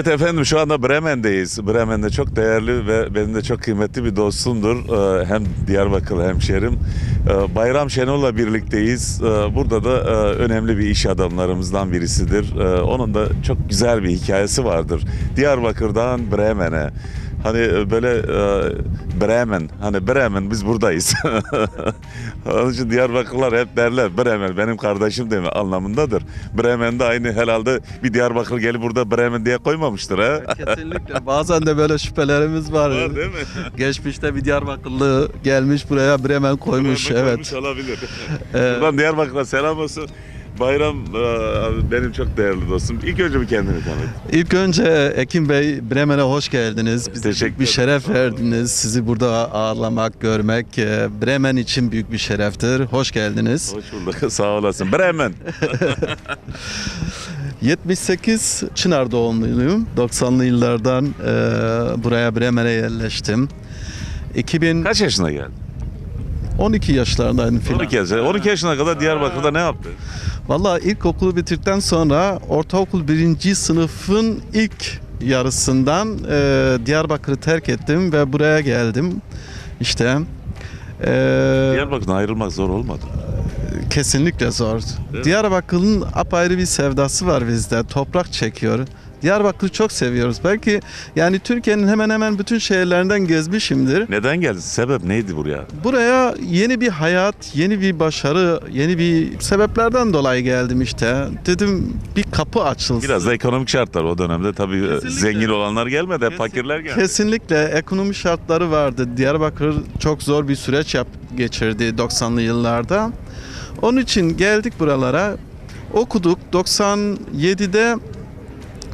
Evet efendim şu anda Bremen'deyiz. Bremen'de çok değerli ve benim de çok kıymetli bir dostumdur. Ee, Hem Diyarbakır hemşerim. Ee, Bayram Şenol'la birlikteyiz. Ee, Burada da e, önemli bir iş adamlarımızdan birisidir. Onun da çok güzel bir hikayesi vardır. Diyarbakır'dan Bremen'e. Hani e, böyle e, Bremen, hani Bremen biz buradayız. Onun için Diyarbakırlar hep derler Bremen benim kardeşim deme anlamındadır. Bremen'de aynı herhalde bir Diyarbakır gelip burada Bremen diye koymamıştır ha. Kesinlikle. Bazen de böyle şüphelerimiz var. Var değil mi? Geçmişte bir Diyarbakırlı gelmiş buraya Bremen koymuş. Bremen evet. olabilir. Ee, Buradan Diyarbakır'a selam olsun. Bayram e, abi benim çok değerli dostum. İlk önce bir kendini tanıt. İlk önce Ekim Bey Bremen'e hoş geldiniz. Bize Teşekkür büyük bir ederim. şeref verdiniz. Sizi burada ağırlamak, görmek e, Bremen için büyük bir şereftir. Hoş geldiniz. Hoş bulduk. Sağ olasın. Bremen. 78 Çınar doğumluyum. 90'lı yıllardan e, buraya Bremen'e yerleştim. 2012 Kaç yaşına geldin? Yaşlarındaydım filan. 12 yaşına. 12 yaşına kadar Diyarbakır'da ne yaptın? Vallahi ilkokulu bitirdikten sonra ortaokul birinci sınıfın ilk yarısından e, Diyarbakır'ı terk ettim ve buraya geldim. İşte e, Diyarbakır'dan ayrılmak zor olmadı. kesinlikle zor. Diyarbakır'ın apayrı bir sevdası var bizde. Toprak çekiyor. Diyarbakır'ı çok seviyoruz. Belki yani Türkiye'nin hemen hemen bütün şehirlerinden gezmişimdir. Neden geldin? Sebep neydi buraya? Buraya yeni bir hayat, yeni bir başarı, yeni bir sebeplerden dolayı geldim işte. Dedim bir kapı açılsın. Biraz da ekonomik şartlar o dönemde tabii Kesinlikle. zengin olanlar gelmedi, Kesin- fakirler geldi. Kesinlikle ekonomi şartları vardı. Diyarbakır çok zor bir süreç yap, geçirdi 90'lı yıllarda. Onun için geldik buralara. Okuduk. 97'de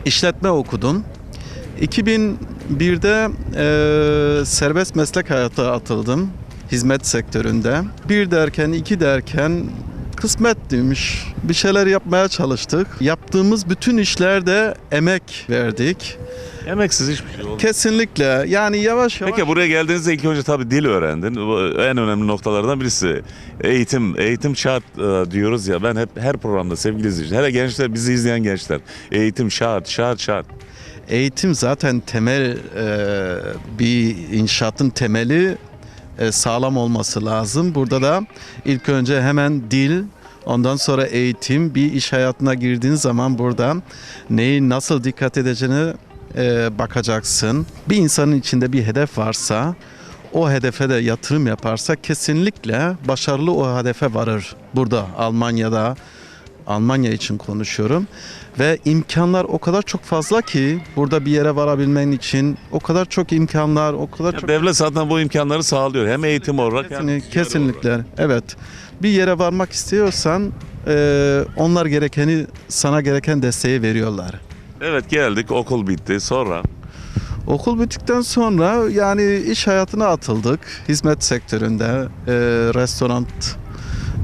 işletme okudum. 2001'de e, serbest meslek hayata atıldım. Hizmet sektöründe. Bir derken, iki derken kısmet demiş. Bir şeyler yapmaya çalıştık. Yaptığımız bütün işlerde emek verdik. Emeksiz hiçbir şey olmadı. Kesinlikle. Yani yavaş yavaş. Peki buraya geldiğinizde ilk önce tabii dil öğrendin. Bu en önemli noktalardan birisi. Eğitim, eğitim şart e, diyoruz ya. Ben hep her programda sevgili izleyiciler, hele gençler, bizi izleyen gençler. Eğitim şart, şart, şart. Eğitim zaten temel e, bir inşaatın temeli e, sağlam olması lazım. Burada da ilk önce hemen dil, ondan sonra eğitim, bir iş hayatına girdiğin zaman burada neyi nasıl dikkat edeceğine e, bakacaksın. Bir insanın içinde bir hedef varsa o hedefe de yatırım yaparsa kesinlikle başarılı o hedefe varır. Burada Almanya'da Almanya için konuşuyorum ve imkanlar o kadar çok fazla ki burada bir yere varabilmen için o kadar çok imkanlar, o kadar Ya çok devlet zaten bu imkanları sağlıyor. Hem eğitim olarak hem Kesinlikle, kesinlikle. Evet. Bir yere varmak istiyorsan e, onlar gerekeni sana gereken desteği veriyorlar. Evet geldik, okul bitti. Sonra Okul bittikten sonra yani iş hayatına atıldık. Hizmet sektöründe, e, restoran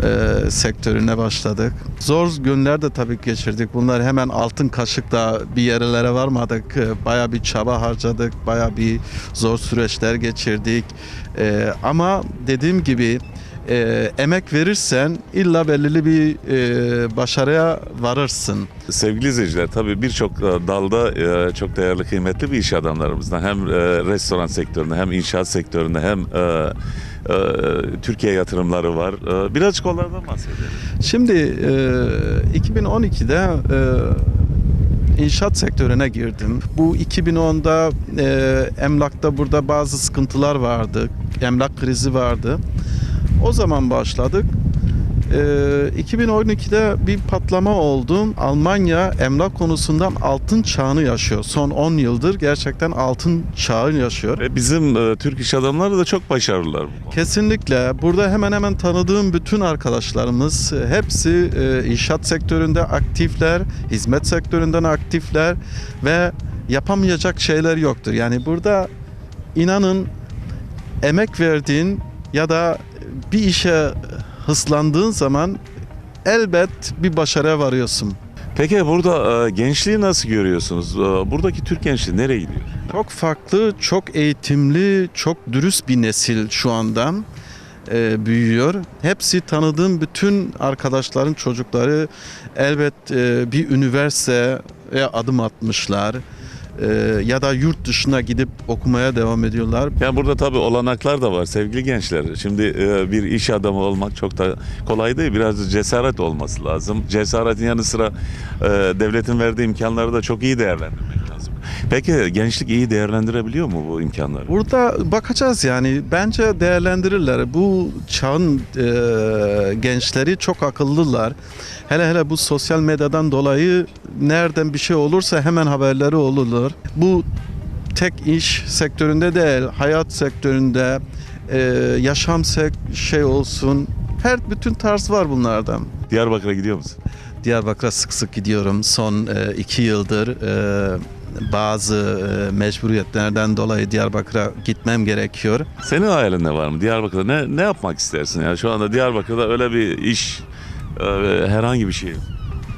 e, sektörüne başladık. Zor günler de tabii geçirdik. Bunlar hemen altın kaşıkla bir yerlere varmadık. E, Baya bir çaba harcadık, baya bir zor süreçler geçirdik. E, ama dediğim gibi e, emek verirsen illa belirli bir e, başarıya varırsın. sevgili izleyiciler tabii birçok e, dalda e, çok değerli kıymetli bir iş adamlarımızdan hem e, restoran sektöründe hem inşaat sektöründe hem e, e, Türkiye yatırımları var. E, birazcık onlardan bahsedelim. Şimdi e, 2012'de e, inşaat sektörüne girdim. Bu 2010'da e, emlakta burada bazı sıkıntılar vardı. Emlak krizi vardı. O zaman başladık. E, 2012'de bir patlama oldu. Almanya emlak konusundan altın çağını yaşıyor. Son 10 yıldır gerçekten altın çağını yaşıyor. Ve bizim e, Türk iş adamları da çok başarılılar. bu konuda. Kesinlikle. Burada hemen hemen tanıdığım bütün arkadaşlarımız e, hepsi e, inşaat sektöründe aktifler, hizmet sektöründen aktifler ve yapamayacak şeyler yoktur. Yani burada inanın emek verdiğin ya da bir işe hıslandığın zaman elbet bir başarıya varıyorsun. Peki burada e, gençliği nasıl görüyorsunuz? E, buradaki Türk gençliği nereye gidiyor? Çok farklı, çok eğitimli, çok dürüst bir nesil şu anda e, büyüyor. Hepsi tanıdığım bütün arkadaşların çocukları elbet e, bir üniversiteye adım atmışlar. E, ya da yurt dışına gidip okumaya devam ediyorlar. Yani burada tabii olanaklar da var sevgili gençler. Şimdi e, bir iş adamı olmak çok da kolay değil. Biraz cesaret olması lazım. Cesaretin yanı sıra e, devletin verdiği imkanları da çok iyi değerlendirmek. Peki gençlik iyi değerlendirebiliyor mu bu imkanları? Burada bakacağız yani bence değerlendirirler. Bu çağın e, gençleri çok akıllılar. Hele hele bu sosyal medyadan dolayı nereden bir şey olursa hemen haberleri olurlar. Bu tek iş sektöründe değil, hayat sektöründe, e, yaşam sek- şey olsun. Her bütün tarz var bunlardan. Diyarbakır'a gidiyor musun? Diyarbakır'a sık sık gidiyorum. Son e, iki yıldır e, bazı e, mecburiyetlerden dolayı Diyarbakır'a gitmem gerekiyor. Senin hayalin ne var mı? Diyarbakır'da ne, ne yapmak istersin? Yani şu anda Diyarbakır'da öyle bir iş, e, herhangi bir şey.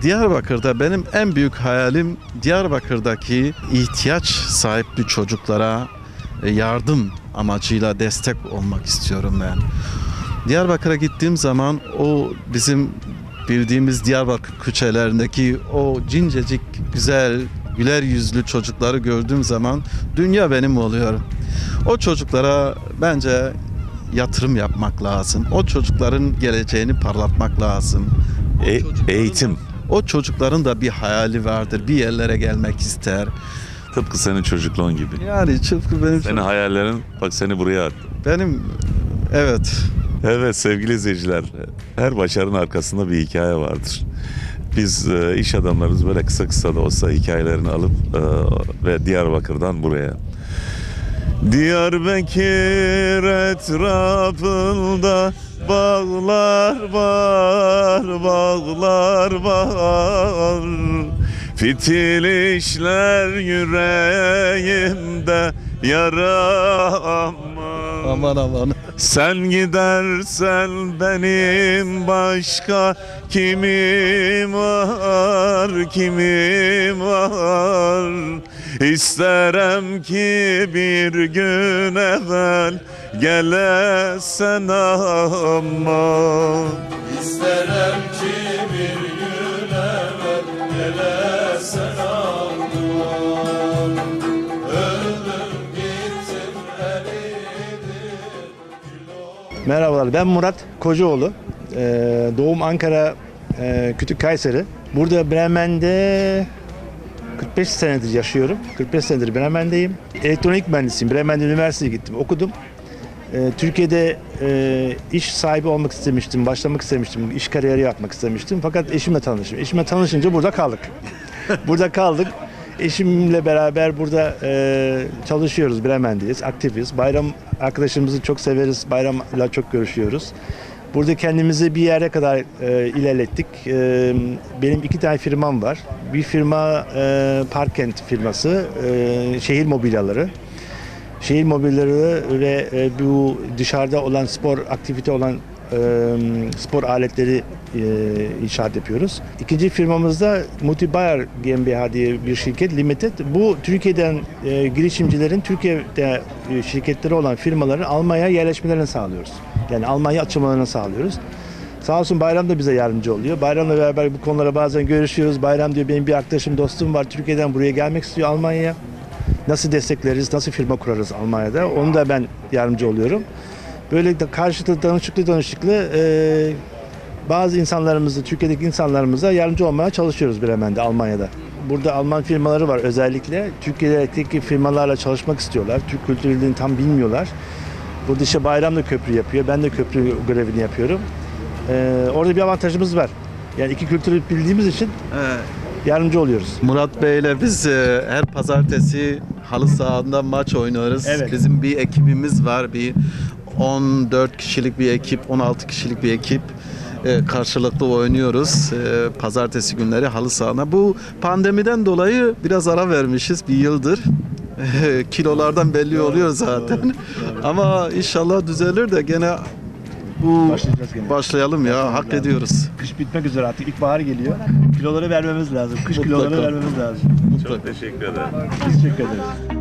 Diyarbakır'da benim en büyük hayalim Diyarbakır'daki ihtiyaç sahipli çocuklara e, yardım amacıyla destek olmak istiyorum ben. Diyarbakır'a gittiğim zaman o bizim bildiğimiz Diyarbakır küçelerindeki o cincecik güzel güler yüzlü çocukları gördüğüm zaman dünya benim oluyor. O çocuklara bence yatırım yapmak lazım. O çocukların geleceğini parlatmak lazım. O E- eğitim. o çocukların da bir hayali vardır. Bir yerlere gelmek ister. Tıpkı senin çocukluğun gibi. Yani tıpkı benim Senin hayallerin bak seni buraya attı. benim evet Evet sevgili izleyiciler, her başarının arkasında bir hikaye vardır. Biz e, iş adamlarız böyle kısa kısa da olsa hikayelerini alıp e, ve Diyarbakır'dan buraya. Diyarbakır etrafında bağlar var, bağlar var. Fitil işler yüreğimde yaram. aman aman. Sen gidersen benim başka kimim var, kimim var? İsterim ki bir gün evvel gelesen ama. İsterim ki bir gün evvel gelesen ama. Öldüm gittim Merhabalar ben Murat Kocaoğlu. Ee, doğum Ankara, e, Kütük Kayseri. Burada Bremen'de 45 senedir yaşıyorum. 45 senedir Bremen'deyim. Elektronik mühendisiyim. Bremen'de üniversiteye gittim, okudum. Ee, Türkiye'de e, iş sahibi olmak istemiştim, başlamak istemiştim, iş kariyeri yapmak istemiştim. Fakat eşimle tanıştım. Eşimle tanışınca burada kaldık. burada kaldık. Eşimle beraber burada e, çalışıyoruz, Bremen'deyiz, aktifiz. Bayram arkadaşlarımızı çok severiz, bayramla çok görüşüyoruz. Burada kendimizi bir yere kadar e, ilerlettik. E, benim iki tane firmam var. Bir firma e, Parkent firması, e, şehir mobilyaları. Şehir mobilyaları ve e, bu dışarıda olan spor aktivite olan spor aletleri inşaat yapıyoruz. İkinci firmamızda Multibuyer GmbH diye bir şirket limited. Bu Türkiye'den girişimcilerin Türkiye'de şirketleri olan firmaların Almanya'ya yerleşmelerini sağlıyoruz. Yani Almanya açılmalarını sağlıyoruz. Sağ olsun Bayram da bize yardımcı oluyor. Bayram'la beraber bu konulara bazen görüşüyoruz. Bayram diyor benim bir arkadaşım, dostum var. Türkiye'den buraya gelmek istiyor Almanya'ya. Nasıl destekleriz, nasıl firma kurarız Almanya'da? Onu da ben yardımcı oluyorum. Böyle de karşılıklı danışıklı danışıklı e, bazı insanlarımızı, Türkiye'deki insanlarımıza yardımcı olmaya çalışıyoruz Bremen'de, Almanya'da. Burada Alman firmaları var özellikle. Türkiye'deki firmalarla çalışmak istiyorlar. Türk kültürünü tam bilmiyorlar. Burada işte Bayram da köprü yapıyor. Ben de köprü görevini yapıyorum. E, orada bir avantajımız var. Yani iki kültürü bildiğimiz için yardımcı oluyoruz. Murat Bey'le biz e, her pazartesi halı sahada maç oynuyoruz. Evet. Bizim bir ekibimiz var. Bir 14 kişilik bir ekip, 16 kişilik bir ekip e, karşılıklı oynuyoruz. E, pazartesi günleri halı sahada. Bu pandemiden dolayı biraz ara vermişiz bir yıldır. Kilolardan belli oluyor zaten. Ama inşallah düzelir de gene bu Başlayacağız gene. başlayalım ya hak ediyoruz. Kış bitmek üzere artık ilkbahar geliyor. Kiloları vermemiz lazım. Kış Mutlaka. kiloları vermemiz lazım. Çok teşekkür ederim. Biz teşekkür ederiz.